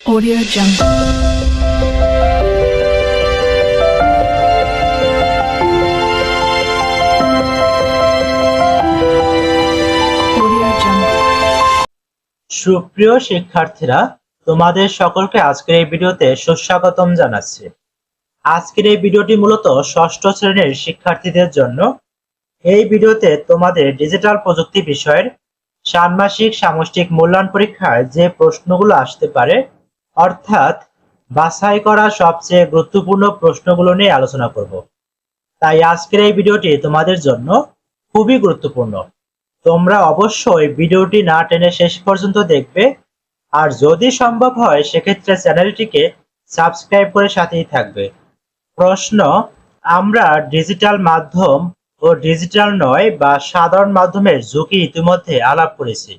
Audio Jungle. সুপ্রিয় শিক্ষার্থীরা, তোমাদের সকলকে আজকের এই ভিডিওতে সুস্বাগতম জানাচ্ছি। আজকের এই ভিডিওটি মূলত ষষ্ঠ শ্রেণির শিক্ষার্থীদের জন্য। এই ভিডিওতে তোমাদের ডিজিটাল প্রযুক্তি বিষয়ের ষান্মাসিক সামষ্টিক মূল্যায়ন পরীক্ষায় যে প্রশ্নগুলো আসতে পারে অর্থাৎ বাছাই করা সবচেয়ে গুরুত্বপূর্ণ প্রশ্নগুলো নিয়ে আলোচনা করব। তাই আজকের এই ভিডিওটি তোমাদের জন্য খুবই গুরুত্বপূর্ণ। তোমরা অবশ্যই ভিডিওটি না টেনে শেষ পর্যন্ত দেখবে। আর যদি সম্ভব হয়, সেক্ষেত্রে চ্যানেলটিকে সাবস্ক্রাইব করে সাথেই থাকবে। প্রশ্ন, আমরা ডিজিটাল মাধ্যম ও ডিজিটাল নয় বা সাধারণ মাধ্যমের ঝুঁকি ইতিমধ্যে আলাপ করেছি।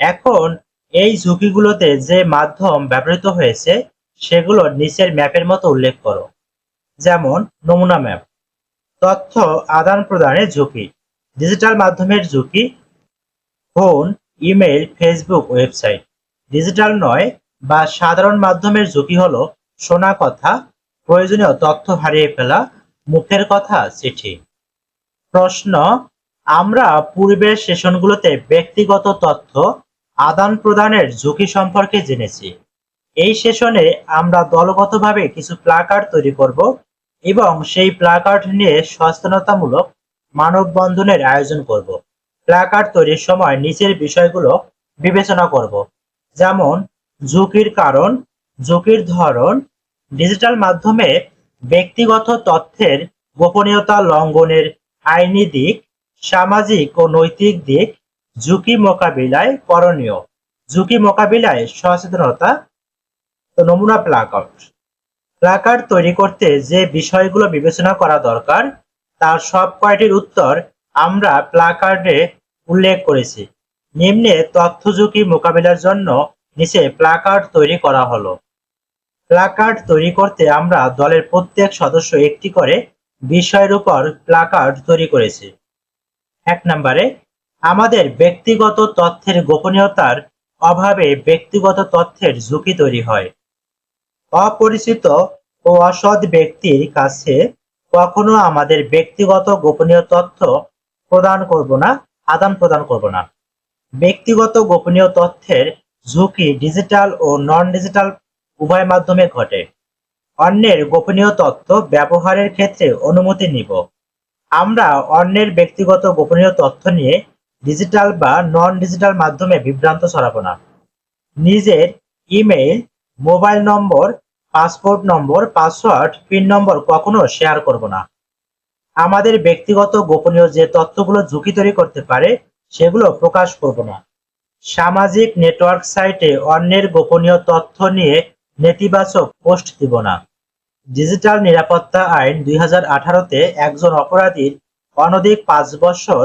এখন এই ঝুঁকিগুলোতে যে মাধ্যম ব্যবহৃত হয়েছে, সেগুলো নিচের ম্যাপের মতো উল্লেখ করো। যেমন, নমুনা ম্যাপ। তথ্য আদান প্রদানের ঝুঁকি। ডিজিটাল মাধ্যমের ঝুঁকি। Phone email Facebook website. Digital নয় বা সাধারণ মাধ্যমের ঝুঁকি হলো শোনা কথা, প্রয়োজনীয় তথ্য হারিয়ে ফেলা, মুখের কথা, চিঠি। প্রশ্ন, আমরা পূর্বের সেশনগুলোতে ব্যক্তিগত তথ্য আদান প্রদানের ঝুঁকি সম্পর্কে জেনেছি। এই সেশনে আমরা দলগতভাবে কিছু প্লাকার্ড তৈরি করব এবং সেই প্লাকার্ড নিয়ে সচেতনতামূলক মানববন্ধনের আয়োজন করব। প্লাকার্ড তৈরির সময় নিচের বিষয়গুলো বিবেচনা করব, যেমন ঝুঁকির কারণ, ঝুঁকির ধরন, ডিজিটাল মাধ্যমে ব্যক্তিগত তথ্যের গোপনীয়তা লঙ্ঘনের আইনি দিক, সামাজিক ও নৈতিক দিক ঝুঁকি মোকাবিলায় করণীয়। ঝুঁকি মোকাবিলায় সচেতনতা তো নমুনা প্লাকার্ড। প্লাকার্ড তৈরি করতে যে বিষয়গুলো বিবেচনা করা দরকার, তার সব কয়টির উত্তর আমরা প্লাকার্ডে উল্লেখ করেছি। নিম্নে তথ্য ঝুঁকি মোকাবিলার জন্য নিচে প্লাকার্ড তৈরি করা হলো। প্লাকার্ড তৈরি করতে আমরা দলের প্রত্যেক সদস্য একটি করে বিষয়ের উপর প্লাকার্ড তৈরি করেছি। এক নম্বরে আমাদের ব্যক্তিগত তথ্যের গোপনীয়তার অভাবে ব্যক্তিগত তথ্যের ঝুঁকি তৈরি হয়। অপরিচিত ও অসৎ ব্যক্তির কাছে কখনো আমাদের ব্যক্তিগত গোপনীয় তথ্য প্রদান করব না, আদান প্রদান করব না। ব্যক্তিগত গোপনীয় তথ্যের ঝুঁকি ডিজিটাল ও নন ডিজিটাল উভয় মাধ্যমে ঘটে। অন্যের গোপনীয় তথ্য ব্যবহারের ক্ষেত্রে অনুমতি নিব। আমরা অন্যের ব্যক্তিগত গোপনীয় তথ্য নিয়ে ডিজিটাল বা নন ডিজিটাল মাধ্যমে বিভ্রান্ত ছড়াবো না নিজের email mobile number passport number password pin number কখনো শেয়ার করব না। আমাদের ব্যক্তিগত গোপনীয় যে তথ্যগুলো ঝুঁকি তৈরি করতে পারে, সেগুলো প্রকাশ করব না। সামাজিক নেটওয়ার্ক সাইটে অন্যের গোপনীয় তথ্য নিয়ে নেতিবাচক পোস্ট দিব না। ডিজিটাল নিরাপত্তা আইন দুই হাজার আঠারোতে একজন অপরাধীর অনধিক পাঁচ বছর